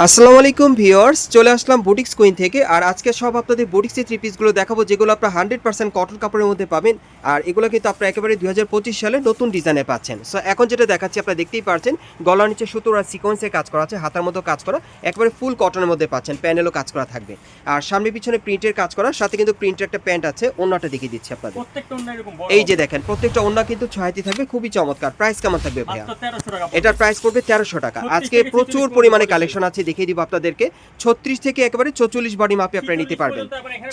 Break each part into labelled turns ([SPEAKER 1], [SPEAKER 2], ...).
[SPEAKER 1] আসসালামু আলাইকুম ভিউয়ার্স চলে আসলাম বুটিক্স কুইন থেকে। আর আজকে সব আপনাদের বুটিক্সের থ্রি পিসগুলো দেখাবো যেগুলো আপনারা হান্ড্রেড পার্সেন্ট কটন কাপড়ের মধ্যে পাবেন। আর এগুলো কিন্তু আপনারা একেবারে দুই হাজার পঁচিশ সালে নতুন ডিজাইনে পাচ্ছেন। সো এখন যেটা দেখাচ্ছি আপনারা দেখতেই পাচ্ছেন গলার নিচে সুতোর আর সিকোয়েন্সের কাজ করা আছে হাতার মতো কাজ করা একেবারে ফুল কটনের মধ্যে পাচ্ছেন প্যানেলও কাজ করা থাকবে। আর সামনে পিছনে প্রিন্টের কাজ করা সাথে কিন্তু প্রিন্টের একটা প্যান্ট আছে অন্যটা দেখিয়ে দিচ্ছি আপনাদের। এই যে দেখেন প্রত্যেকটা অন্য কিন্তু ছয়টি থাকবে খুবই চমৎকার। প্রাইস কেমন থাকবে ভাইয়া?
[SPEAKER 2] মাত্র 1300 টাকা
[SPEAKER 1] এটার প্রাইস পড়বে তেরোশো টাকা। আজকে প্রচুর পরিমাণে কালেকশন আছে দেখিয়ে দিব আপনাদেরকে। ছত্রিশ থেকে একেবারে চৌচল্লিশ বডি মাপে আপনারা নিতে পারবেন।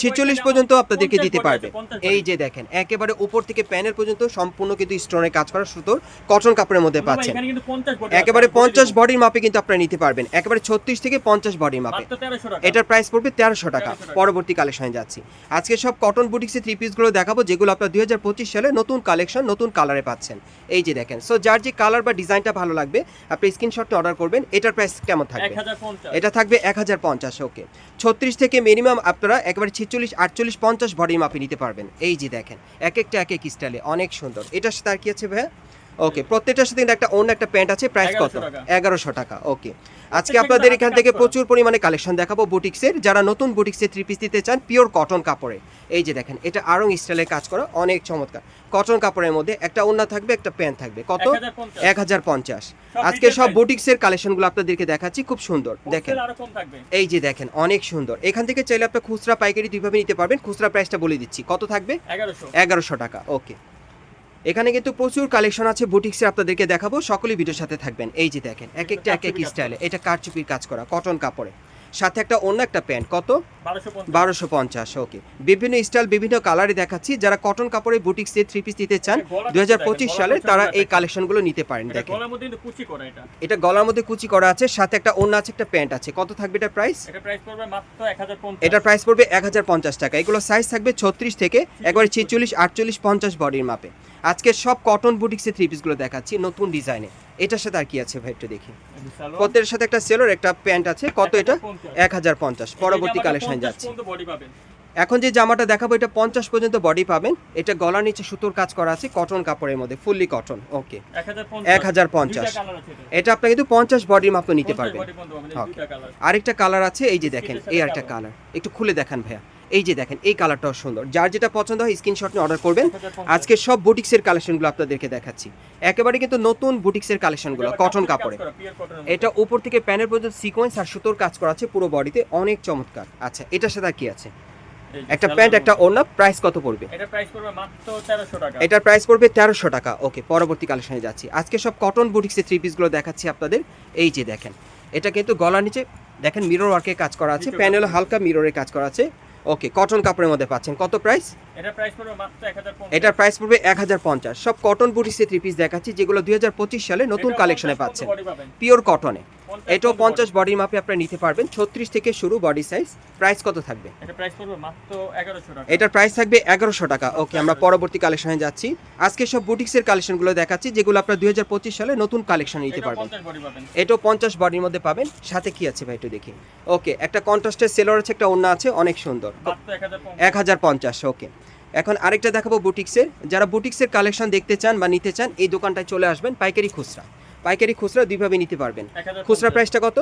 [SPEAKER 1] ছেচল্লিশ পর্যন্ত আপনাদেরকে দিতে পারবে। এই যে দেখেন একেবারে উপর থেকে প্যানেল পর্যন্ত সম্পূর্ণ কিন্তু স্টোনের কাজ করা সুতোর কটন কাপড়ের মধ্যে পাচ্ছেন।
[SPEAKER 2] 50 বডি
[SPEAKER 1] একেবারে পঞ্চাশ বডির মাপে কিন্তু আপনারা নিতে পারবেন। একেবারে ছত্রিশ থেকে পঞ্চাশ বডির মাপে
[SPEAKER 2] মাত্র 1300 টাকা।
[SPEAKER 1] এটার প্রাইস পড়বে তেরোশো টাকা। পরবর্তী কালেকশনে যাচ্ছি। আজকে সব কটন বুটিক্সের থ্রি পিসগুলো দেখাবো যেগুলো আপনার দুই হাজার পঁচিশ সালে নতুন কালেকশন নতুন কালারে পাচ্ছেন। এই যে দেখেন সো যার যে কালার বা ডিজাইনটা ভালো লাগবে আপনি স্ক্রিনশটটা অর্ডার করবেন এটার প্রাইস কেমন থাকবে?
[SPEAKER 2] 1050
[SPEAKER 1] এটা থাকবে এক হাজার পঞ্চাশ ওকে ছত্রিশ থেকে মিনিমাম আপনারা একবারে ছেচল্লিশ, আটচল্লিশ, পঞ্চাশ বডির মাপে নিতে পারবেন। এই যে দেখেন, এক একটা এক এক স্টাইলে অনেক সুন্দর। এটার সাথে আর কি আছে ভাইয়া? ওকে প্রত্যেকটার সাথে একটা অন্য একটা প্যান্ট আছে প্রাইস কত? এগারোশো টাকা। ওকে আজকে আপনাদের এখান থেকে প্রচুর পরিমাণে কালেকশন দেখাবো বুটিক্সের। যারা নতুন বুটিক্সের থ্রি পিস দিতে চান পিওর কটন কাপড়ে। এই যে দেখেন এটা আরং স্টাইলে কাজ করা অনেক চমৎকার। কটন কাপড়ের মধ্যে একটা ওন্না থাকবে একটা প্যান্ট থাকবে। কত? এক হাজার পঞ্চাশ। আজকে সব। বুটিক্সের কালেকশনগুলো আপনাদেরকে দেখাচ্ছি খুব সুন্দর। দেখেন। এই যে দেখেন অনেক সুন্দর। এখান থেকে চাইলে আপনার খুচরা পাইকারি দুইভাবে নিতে পারবেন। খুচরা প্রাইসটা বলে দিচ্ছি। কত থাকবে?
[SPEAKER 2] 1100
[SPEAKER 1] এগারোশো টাকা ওকে এখানে কিন্তু প্রচুর কালেকশন আছে বুটিক্সের আপনাদেরকে দেখাবো। সকলেই ভিডিওর সাথে থাকবেন। এই যে দেখেন এক একটা এক এক স্টাইলে এটা কারচুপির কাজ করা কটন কাপড়ে। সাথে একটা অন্য একটা প্যান্ট। কত? বারোশো পঞ্চাশ। ওকে। বিভিন্ন স্টাইল বিভিন্ন কালারে দেখাচ্ছি। যারা কটন কাপড়ে বুটিক্সে থ্রি পিস নিতে চান
[SPEAKER 2] গলা
[SPEAKER 1] দুই সালে তারা। এই কালেকশনগুলো নিতে পারেন দেখেন।
[SPEAKER 2] এটা।
[SPEAKER 1] গলার মধ্যে কুচি করা আছে সাথে একটা অন্য আছে একটা প্যান্ট আছে। কত থাকবে এটা প্রাইস
[SPEAKER 2] এটা প্রাইস পড়বে মাত্র 1050
[SPEAKER 1] এটার প্রাইস পড়বে এক হাজার পঞ্চাশ টাকা। এগুলো সাইজ থাকবে ছত্রিশ থেকে একবারে ছেচল্লিশ আটচল্লিশ পঞ্চাশ বডির মাপে। আজকে সব কটন বুটিক্সের থ্রি পিসগুলো দেখাচ্ছি নতুন ডিজাইনে এটার সাথে আর কি আছে ভাই একটু দেখি। প্রত্যেকের সাথে একটা সেলোর একটা প্যান্ট আছে। কত এটা?
[SPEAKER 2] 1050
[SPEAKER 1] এক হাজার পঞ্চাশ। পরবর্তী কালেকশন যাচ্ছে। এখন যে জামাটা দেখাবো এটা পঞ্চাশ পর্যন্ত বডি পাবেন। এটা গলার নিচে সুতোর কাজ করা আছে কটন কাপড়ের মধ্যে ফুললি কটন ওকে
[SPEAKER 2] 1050
[SPEAKER 1] 1050
[SPEAKER 2] দুইটা কালার আছে এটা।
[SPEAKER 1] আপনি কিন্তু পঞ্চাশ বডির মাপে নিতে পারবেন। আরেকটা কালার আছে এই যে দেখেন এই আরেকটা কালার একটু খুলে দেখান ভাইয়া। এই যে দেখেন এই কালারটাও সুন্দর। যার যেটা পছন্দ হয় স্ক্রিনশট নিয়ে অর্ডার করবেন।
[SPEAKER 2] 1050
[SPEAKER 1] আজকে সব বুটিক্সের কালেকশনগুলো আপনাদেরকে দেখাচ্ছি। একেবারে কিন্তু নতুন বুটিক্সের কালেকশনগুলো কটন কাপড়ে। এটা উপর থেকে প্যানের পর্যন্ত সিকোয়েন্স আর সুতোর কাজ করা আছে পুরো বডিতে অনেক চমৎকার। আচ্ছা এটার সাথে কি আছে? একটা প্যান্ট একটা। ওড়না প্রাইস কত পড়বে?
[SPEAKER 2] এটা প্রাইস পড়বে মাত্র 1300 টাকা।
[SPEAKER 1] এটার প্রাইস পড়বে তেরোশো টাকা। ওকে পরবর্তী কালেকশনে যাচ্ছি। আজকে সব কটন বুটিক্সের থ্রি পিসগুলো দেখাচ্ছি আপনাদের। এই যে দেখেন এটা কিন্তু গলার নিচে দেখেন মিরর ওয়ার্কে কাজ করা আছে। প্যানেল হালকা মিররে কাজ করা আছে। ওকে কটন কাপড়ের মধ্যে পাচ্ছেন। কত প্রাইস
[SPEAKER 2] এটা প্রাইস পড়বে মাত্র 1050
[SPEAKER 1] এটার প্রাইস পড়বে এক হাজার পঞ্চাশ। সব কটন বুটিক্সের থ্রি পিস দেখাচ্ছি যেগুলো দুই হাজার পঁচিশ সালে নতুন কালেকশনে পাচ্ছেন। পিওর কটনে এটাও
[SPEAKER 2] body।
[SPEAKER 1] পঞ্চাশ বডির মাপে আপনারা নিতে পারবেন। ছত্রিশ থেকে শুরু বডি সাইজ প্রাইস কত থাকবে?
[SPEAKER 2] এটা প্রাইস পড়বে মাত্র 1100 টাকা।
[SPEAKER 1] এটার প্রাইস থাকবে এগারোশো টাকা। ওকে আমরা পরবর্তী কালেকশনে যাচ্ছি। আজকে সব বুটিক্সের কালেকশনগুলো দেখাচ্ছি যেগুলো আপনার দুই হাজার পঁচিশ সালে নতুন কালেকশন নিতে পারবেন।
[SPEAKER 2] 50
[SPEAKER 1] এটাও পঞ্চাশ বডির মধ্যে পাবেন। সাথে কি আছে ভাই একটু দেখি। ওকে একটা কন্ট্রাস্টের সেলোর আছে একটা অন্য আছে অনেক সুন্দর।
[SPEAKER 2] 1050
[SPEAKER 1] এক হাজার পঞ্চাশ। ওকে। এখন আরেকটা দেখাবো বুটিক্সের। যারা বুটিক্সের কালেকশন দেখতে চান বা নিতে চান এই দোকানটায় চলে আসবেন পাইকারি খুচরা। পাইকারি খুচরা দুইভাবে নিতে পারবেন।
[SPEAKER 2] 1050
[SPEAKER 1] খুচরা প্রাইসটা কত?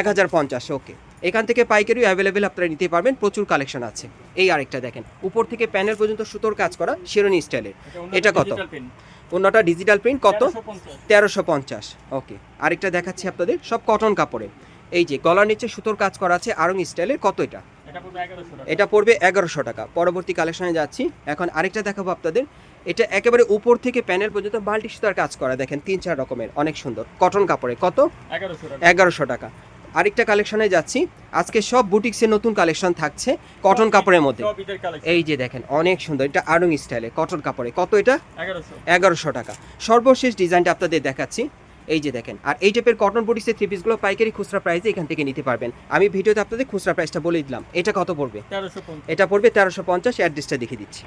[SPEAKER 1] এক হাজার পঞ্চাশ। ওকে। এখান থেকে পাইকারি অ্যাভেলেবেল আপনারা নিতে পারবেন প্রচুর কালেকশন আছে। এই আরেকটা দেখেন উপর থেকে প্যানেল পর্যন্ত সুতোর কাজ করা শিরোনি স্টাইলের এটা কত? অন্যটা ডিজিটাল প্রিন্ট কত? তেরোশো পঞ্চাশ। ওকে। আরেকটা দেখাচ্ছি আপনাদের সব কটন কাপড়ে। এই যে গলার নিচে সুতোর কাজ করা আছে আরং স্টাইলের কত এটা?
[SPEAKER 2] এটা পড়বে 1100 টাকা।
[SPEAKER 1] এটা পড়বে এগারোশো টাকা। পরবর্তী কালেকশনে যাচ্ছি। এখন আরেকটা দেখাবো আপনাদের। এটা একেবারে উপর থেকে প্যানেল পর্যন্ত বাল্টি সুতার কাজ করা। দেখেন তিন চার রকমের। অনেক সুন্দর। কটন কাপড়ে। কত? এগারোশো টাকা। আরেকটা কালেকশনে যাচ্ছি। আজকে সব বুটিক্সের নতুন কালেকশন থাকছে কটন কাপড়ের মধ্যে। এই যে দেখেন অনেক সুন্দর। এটা আরং স্টাইলে কটন কাপড়ে। কত এটা? এগারোশো। টাকা। সর্বশেষ ডিজাইনটা আপনাদের দেখাচ্ছি। এই যে দেখেন আর এই টাইপের কটন বুটিক্সের থ্রি পিসগুলো পাইকারি খুচরা প্রাইসে এখান থেকে নিতে পারবেন। আমি ভিডিওতে আপনাদের খুচরা প্রাইসটা বলে দিলাম এটা কত পড়বে?
[SPEAKER 2] 1350
[SPEAKER 1] এটা পড়বে তেরোশো পঞ্চাশ অ্যাড্রেসটা দেখিয়ে দিচ্ছি।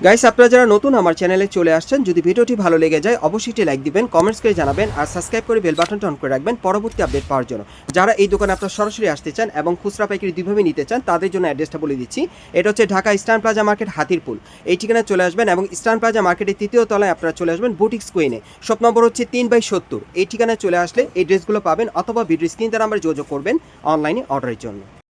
[SPEAKER 1] গাইস আপনারা যারা নতুন আমার চ্যানেলে চলে আসছেন, যদি ভিডিওটি ভালো লেগে যায়, অবশ্যই লাইক দিবেন কমেন্টস করে জানাবেন, আর সাবস্ক্রাইব করে বেল বাটনটা অন করে রাখবেন পরবর্তী আপডেট পাওয়ার জন্য। যারা এই দোকানে আপনারা সরাসরি আসতে চান এবং খুচরা পাইকারি দুইভাবে নিতে চান, তাদের জন্য অ্যাড্রেসটা বলে দিচ্ছি। এটা হচ্ছে Dhaka Eastern Plaza market Hatirpool. এই ঠিকানায় চলে আসবেন এবং ইস্টার্ন প্লাজা মার্কেটের তৃতীয় তলায় আপনারা চলে আসবেন বুটিক্স কুইনে। শপ নম্বর হচ্ছে তিন বাই সত্তর। এই ঠিকানায় চলে আসলে এই ড্রেসগুলো পাবেন অথবা ভিডিও স্ক্রিন দ্বারা আমরা যোগাযোগ করবেন অনলাইনে অর্ডারের জন্য।